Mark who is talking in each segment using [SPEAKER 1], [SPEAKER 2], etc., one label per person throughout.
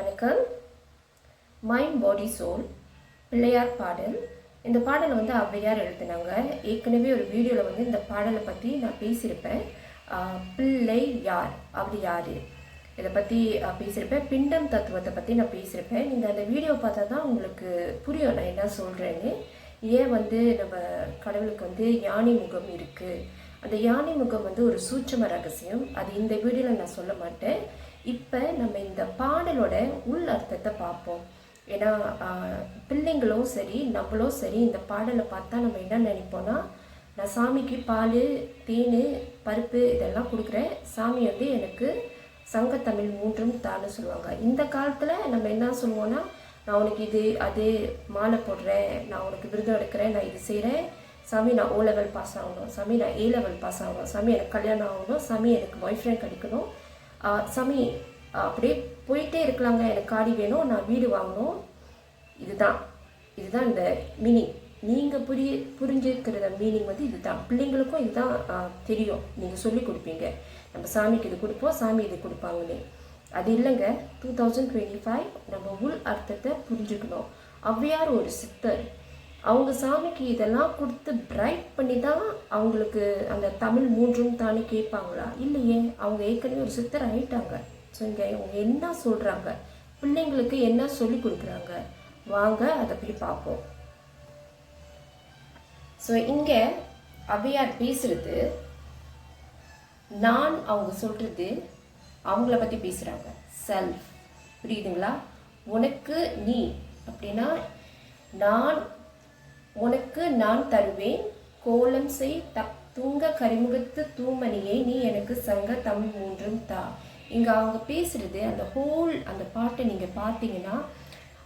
[SPEAKER 1] வணக்கம். மைண்ட் பாடி சோல் பிள்ளையார் பாடல். இந்த பாடலை வந்து ஔவையார் எழுதினாங்க. ஏற்கனவே ஒரு வீடியோவில் வந்து இந்த பாடலை பற்றி நான் பேசியிருப்பேன். பிள்ளை யார் அவர் யார் இதை பற்றி பேசியிருப்பேன். பிண்டம் தத்துவத்தை பற்றி நான் பேசியிருப்பேன். நீங்கள் அந்த வீடியோ பார்த்தா தான் உங்களுக்கு புரியும் நான் என்ன சொல்கிறேன்னு ஏன் வந்து நம்ம கடவுளுக்கு வந்து யானை முகம் இருக்குது அந்த யானை முகம் வந்து ஒரு சூட்சம ரகசியம். அது இந்த வீடியோவில் நான் சொல்ல மாட்டேன். இப்போ நம்ம இந்த பாடலோட உள் அர்த்தத்தை பார்ப்போம். ஏன்னா பிள்ளைங்களும் சரி நம்மளும் சரி இந்த பாடலை பார்த்தா நம்ம என்ன நினைப்போம்னா நான் சாமிக்கு பால் தேன் பருப்பு இதெல்லாம் கொடுக்குறேன். சாமி வந்து எனக்கு சங்கத்தமிழ் மூன்றும் தான்னு சொல்லுவாங்க. இந்த காலத்தில் நம்ம என்ன சொல்லுவோம்னா நான் உனக்கு இது அது மாலை போடுறேன் நான் உனக்கு விருதம் எடுக்கிறேன் நான் இது செய்கிறேன் சாமி நான் ஓ லெவல் பாஸ் ஆகணும். சாமி நான் ஏ லெவல் பாஸ் ஆகணும். சாமி எனக்கு கல்யாணம் ஆகணும். சாமி எனக்கு பாய் ஃப்ரெண்ட் கிடைக்கணும். சாமி அப்படியே போயிட்டே இருக்கலாங்க. எனக்கு காடி வேணும் நான் வீடு வாங்கணும். இதுதான். இதுதான் இந்த மீனிங் நீங்கள் புரிய புரிஞ்சுக்கிற மீனிங் வந்து இதுதான். பிள்ளைங்களுக்கும் இதுதான் தெரியும். நீங்கள் சொல்லி கொடுப்பீங்க. நம்ம சாமிக்கு இது கொடுப்போம் சாமி இது கொடுப்பாங்கன்னு. அது இல்லைங்க. டூ தௌசண்ட் டுவெண்ட்டி ஃபைவ் நம்ம உள் அர்த்தத்தை புரிஞ்சுக்கணும். அவ்வையார் ஒரு சித்தர். அவங்க சாமிக்கு இதெல்லாம் கொடுத்து பிரைட் பண்ணி தான் அவங்களுக்கு அந்த தமிழ் மூன்றும் தானே கேட்பாங்களா? இல்லையே. அவங்க ஏற்கனவே ஒரு சித்தர் ஆயிட்டாங்க. ஸோ இங்கே அவங்க என்ன சொல்கிறாங்க பிள்ளைங்களுக்கு என்ன சொல்லி கொடுக்குறாங்க? வாங்க அதை போய் பார்ப்போம். ஸோ இங்கே அவையார் பேசுறது நான் அவங்க சொல்றது அவங்கள பற்றி பேசுகிறாங்க செல்ஃப் புரியுதுங்களா? உனக்கு நீ அப்படின்னா நான் உனக்கு நான் தருவேன். கோலம் செய் த தூங்க கரிமுகத்து தூமணியை நீ எனக்கு சங்க தமிழ் மூன்றும் தா. இங்கே அவங்க பேசுகிறது அந்த ஹோல் அந்த பாட்டை நீங்கள் பார்த்தீங்கன்னா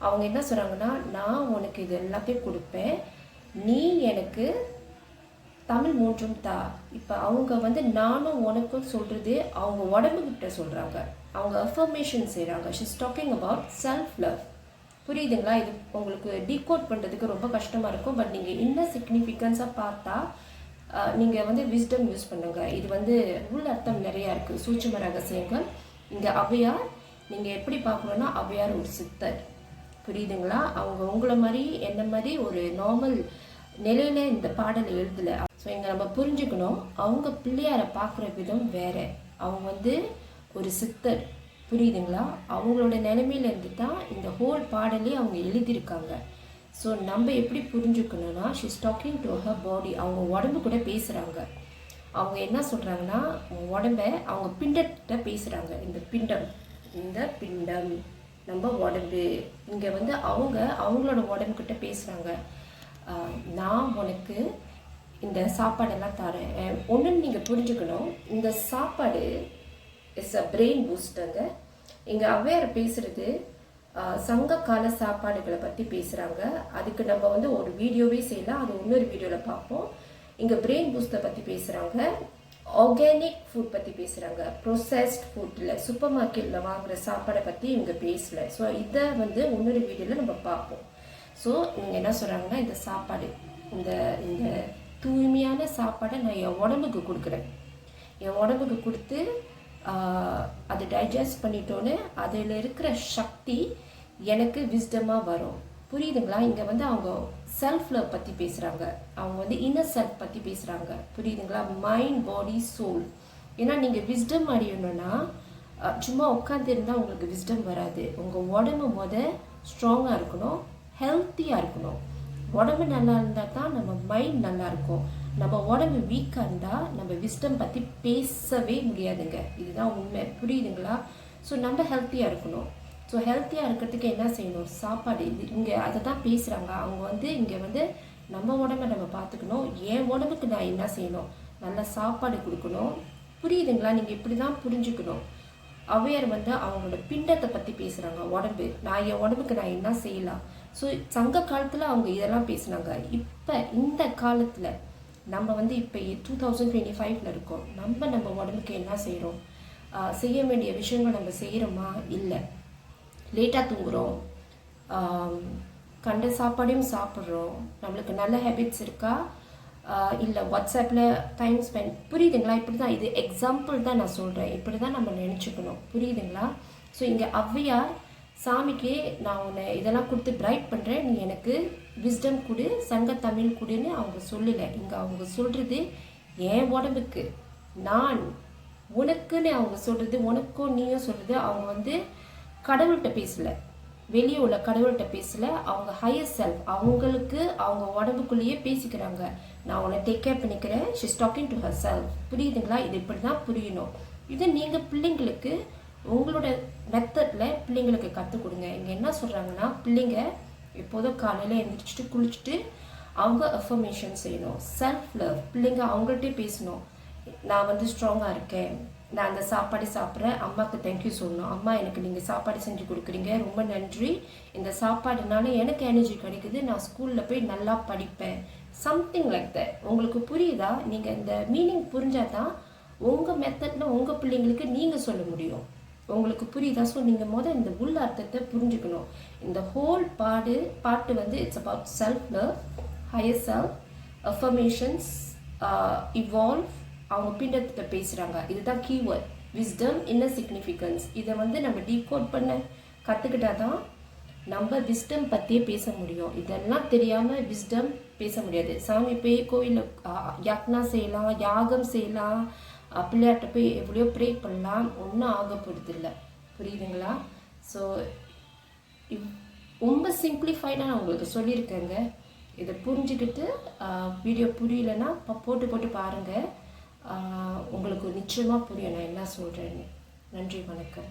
[SPEAKER 1] அவங்க என்ன சொல்கிறாங்கன்னா நான் உனக்கு இது எல்லாத்தையும் கொடுப்பேன். நீ எனக்கு தமிழ் மூன்றும் தா. இப்போ அவங்க வந்து நானும் உனக்கும் சொல்கிறது அவங்க உடம்புகிட்ட சொல்கிறாங்க அவங்க அஃபர்மேஷன் செய்கிறாங்க she's talking about self love புரியுதுங்களா? இது உங்களுக்கு டீகோட் பண்ணுறதுக்கு ரொம்ப கஷ்டமாக இருக்கும். பட் நீங்கள் என்ன சிக்னிஃபிகன்ஸாக பார்த்தா நீங்கள் வந்து விஸ்டம் யூஸ் பண்ணுங்கள் இது வந்து உள் அர்த்தம் நிறையா இருக்குது சூட்சும ரகசியங்கள். இங்கே ஔவையார் நீங்கள் எப்படி பார்க்கணுன்னா ஔவையார் ஒரு சித்தர். புரியுதுங்களா? அவங்க உங்களை மாதிரி என்ன மாதிரி ஒரு நார்மல் நிலையில இந்த பாடலை எழுதலை. ஸோ இங்கே நம்ம புரிஞ்சுக்கணும். அவங்க பிள்ளையாரை பார்க்குற விதம் வேற. அவங்க வந்து ஒரு சித்தர். புரியுதுங்களா? அவங்களோட நிலைமையிலேருந்து தான் இந்த ஹோல் பாடலே அவங்க எழுதியிருக்காங்க. ஸோ நம்ம எப்படி புரிஞ்சுக்கணும்னா she's talking to her body அவங்க உடம்பு கூட பேசுகிறாங்க அவங்க என்ன சொல்கிறாங்கன்னா உடம்ப அவங்க பிண்டத்தை பேசுகிறாங்க இந்த பிண்டம் இந்த பிண்டம் நம்ம உடம்பு. இங்கே வந்து அவங்க அவங்களோட உடம்புக்கிட்ட பேசுகிறாங்க நான் உனக்கு இந்த சாப்பாடெல்லாம் தரேன். ஒன்று நீங்கள் புரிஞ்சுக்கணும். இந்த சாப்பாடு இஸ் அ பிரெயின் பூஸ்டருங்க இங்கே அவ்வையார் பேசுகிறது சங்க கால சாப்பாடுகளை பற்றி பேசுகிறாங்க அதுக்கு நம்ம வந்து ஒரு வீடியோவே செய்யலாம். அது இன்னொரு வீடியோவில் பார்ப்போம். இங்கே பிரெயின் பூஸ்டை பற்றி பேசுகிறாங்க ஆர்கானிக் ஃபுட் பற்றி பேசுகிறாங்க ப்ரொசஸ்ட் ஃபுட்டில் சூப்பர் மார்க்கெட்டில் வாங்குகிற சாப்பாடை பற்றி இவங்க பேசல. ஸோ இதை வந்து இன்னொரு வீடியோவில் நம்ம பார்ப்போம். ஸோ இவங்க என்ன சொல்கிறாங்கன்னா இந்த சாப்பாடு இந்த இந்த தூய்மையான சாப்பாடை நான் என் உடம்புக்கு கொடுக்குறேன். என் உடம்புக்கு கொடுத்து அதை டைஜஸ்ட் பண்ணிட்டோன்னு அதில் இருக்கிற சக்தி எனக்கு விஸ்டமாக வரும். புரியுதுங்களா? இங்கே வந்து அவங்க செல்ஃப் லவ் பற்றி பேசுகிறாங்க அவங்க வந்து இன்னர் செல்ஃப் பற்றி பேசுகிறாங்க புரியுதுங்களா? மைண்ட் பாடி சோல் ஏன்னா நீங்கள் விஸ்டம் அடையணும்னா சும்மா உட்காந்துருந்தா உங்களுக்கு விஸ்டம் வராது. உங்கள் உடம்பு முத ஸ்ட்ராங்காக இருக்கணும் ஹெல்த்தியாக இருக்கணும். உடம்பு நல்லா இருந்தால் தான் நம்ம மைண்ட் நல்லா இருக்கும். நம்ம உடம்பு வீக்காக இருந்தால் நம்ம விஸ்டம் பற்றி பேசவே முடியாதுங்க. இதுதான் உண்மை. புரியுதுங்களா? ஸோ நம்ம ஹெல்த்தியாக இருக்கணும். ஸோ ஹெல்த்தியாக இருக்கிறதுக்கு என்ன செய்யணும்? சாப்பாடு. இது இங்கே அதை தான் பேசுகிறாங்க அவங்க வந்து இங்கே வந்து நம்ம உடம்பை நம்ம பார்த்துக்கணும். என் உடம்புக்கு நான் என்ன செய்யணும்? நல்ல சாப்பாடு கொடுக்கணும். புரியுதுங்களா? நீங்கள் இப்படி தான் புரிஞ்சுக்கணும். அவையர் வந்து அவங்களோட பிண்டத்தை பற்றி பேசுகிறாங்க உடம்பு. நான் என் உடம்புக்கு நான் என்ன செய்யலாம்? ஸோ சங்க காலத்தில் அவங்க இதெல்லாம் பேசுனாங்க. இப்போ இந்த காலத்தில் நம்ம வந்து இப்போ டூ தௌசண்ட் டுவெண்ட்டி ஃபைவ்ல இருக்கோம். நம்ம நம்ம உடம்புக்கு என்ன செய்கிறோம் செய்ய வேண்டிய விஷயங்கள் நம்ம செய்கிறோமா இல்லை. லேட்டாக தூங்குகிறோம் கண்ட சாப்பாடையும் சாப்பிட்றோம். நம்மளுக்கு நல்ல ஹேபிட்ஸ் இருக்கா? இல்லை வாட்ஸ்அப்பில் டைம் ஸ்பெண்ட் புரியுதுங்களா? இப்படி தான் இது எக்ஸாம்பிள் தான் நான் சொல்கிறேன் இப்படி தான் நம்ம நினச்சிக்கணும். புரியுதுங்களா? ஸோ இங்கே ஔவையார் சாமிக்கு நான் உன்னை இதெல்லாம் கொடுத்து பிரைட் பண்ணுறேன் நீ எனக்கு விஸ்டம் கொடு சங்க தமிழ் கொடுன்னு அவங்க சொல்லலை. இங்கே அவங்க சொல்கிறது என் உடம்புக்கு. நான் உனக்குன்னு அவங்க சொல்கிறது உனக்கும் நீயும் சொல்கிறது அவங்க வந்து கடவுள்கிட்ட பேசல. வெளியே உள்ள கடவுள்கிட்ட பேசல. அவங்க ஹையர் செல்ஃப் அவங்களுக்கு அவங்க உடம்புக்குள்ளேயே பேசிக்கிறாங்க. நான் உன்னை டேக் கேர் பண்ணிக்கிறேன். She's talking to her self புரியுதுங்களா? இது இப்படி தான் புரியணும். இது நீங்கள் பிள்ளைங்களுக்கு உங்களோட மெத்தடில் பிள்ளைங்களுக்கு கற்றுக் கொடுங்க. இங்கே என்ன சொல்கிறாங்கன்னா பிள்ளைங்க எப்போதும் காலையில் எழுந்திரிச்சிட்டு குளிச்சுட்டு அவங்க அஃபர்மேஷன் செய்யணும். செல்ஃப் லவ் பிள்ளைங்க அவங்கள்ட்டே பேசணும். நான் வந்து ஸ்ட்ராங்காக இருக்கேன். நான் அந்த சாப்பாடு சாப்பிட்றேன். அம்மாவுக்கு தேங்க்யூ சொல்லணும். அம்மா எனக்கு நீங்கள் சாப்பாடு செஞ்சு கொடுக்குறீங்க. ரொம்ப நன்றி. இந்த சாப்பாடுனால எனக்கு எனர்ஜி கிடைக்குது. நான் ஸ்கூலில் போய் நல்லா படிப்பேன். சம்திங் லைக் த உங்களுக்கு புரியுதா? நீங்கள் இந்த மீனிங் புரிஞ்சால் தான் உங்கள் மெத்தடில் உங்கள் பிள்ளைங்களுக்கு நீங்கள் சொல்ல முடியும். உங்களுக்கு புரியுதா? ஸோ நீங்கள் முதல் இந்த உள் அர்த்தத்தை புரிஞ்சுக்கணும். இந்த ஹோல் பாடு பாட்டு வந்து it's about self love higher self affirmations evolve அவங்க பிண்டத்தை பேசுகிறாங்க இதுதான் கீவேர்ட் விஸ்டம் இன்ன சிக்னிஃபிகன்ஸ் இதை வந்து நம்ம டீகோட் பண்ண கற்றுக்கிட்டா தான் நம்ம விஸ்டம் பற்றியே பேச முடியும். இதெல்லாம் தெரியாமல் விஸ்டம் பேச முடியாது. சாமி போய் கோயிலில் யாக்னா செய்யலாம் யாகம் செய்யலாம் பிள்ளையாட்ட போய் எவ்வளோ ப்ரே பண்ணலாம். ஒன்றும் ஆக போகிறதில்ல புரியுதுங்களா ஸோ ரொம்ப சிம்பிளிஃபைடாக நான் உங்களுக்கு சொல்லியிருக்கேங்க. இதை புரிஞ்சுக்கிட்டு வீடியோ புரியலன்னா போட்டு போட்டு பாருங்கள் உங்களுக்கு நிச்சயமாக புரியும். நான் என்ன சொல்கிறேன்னு நன்றி வணக்கம்.